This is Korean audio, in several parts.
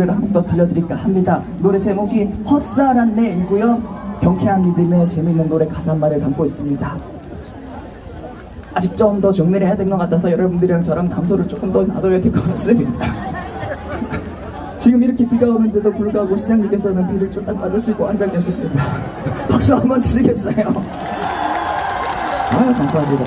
노래를 한번더 들려드릴까 합니다. 노래 제목이 헛살았네이고요. 경쾌한 리듬의 재미있는 노래 가사 한 말을 담고 있습니다. 아직 좀 더 정리를 해야 될것 같아서 여러분들이랑 저랑 담소를 조금 더 나눠야 될 것 같습니다. 지금 이렇게 비가 오는데도 불구하고 시장님께서는 비를 쫄딱 맞으시고 앉아 계십니다. 박수 한번 주시겠어요? 아유, 감사합니다.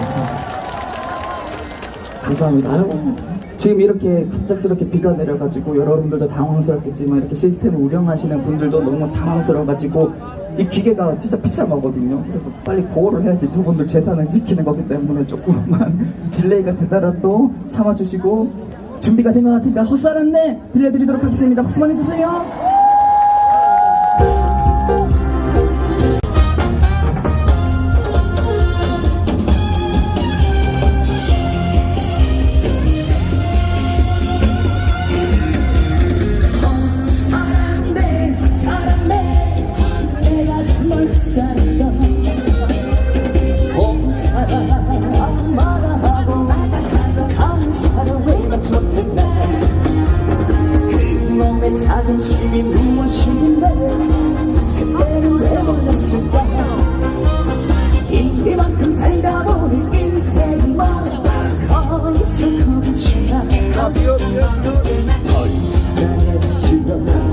감사합니다. 아유, 지금 이렇게 갑작스럽게 비가 내려가지고 여러분들도 당황스럽겠지만 이렇게 시스템을 운영하시는 분들도 너무 당황스러워가지고 이 기계가 진짜 비싼 거거든요. 그래서 빨리 보호를 해야지 저분들 재산을 지키는 거기 때문에 조금만 딜레이가 되더라도 참아주시고 준비가 된 것 같으니까 헛살 안내 들려드리도록 하겠습니다. 박수 많이 주세요. 자존심이 무엇인데 그때는 왜 몰랐을까? 이만큼 살다 보니 인생이 거기서 거기 지나 더 사랑했으면 걸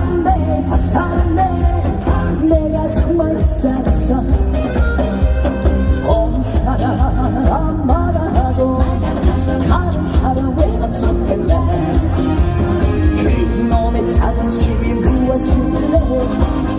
정말 살았어. 온 사랑 말하고 가는 사랑 왜 맞췄겠네 그놈의 자존심이 무엇인데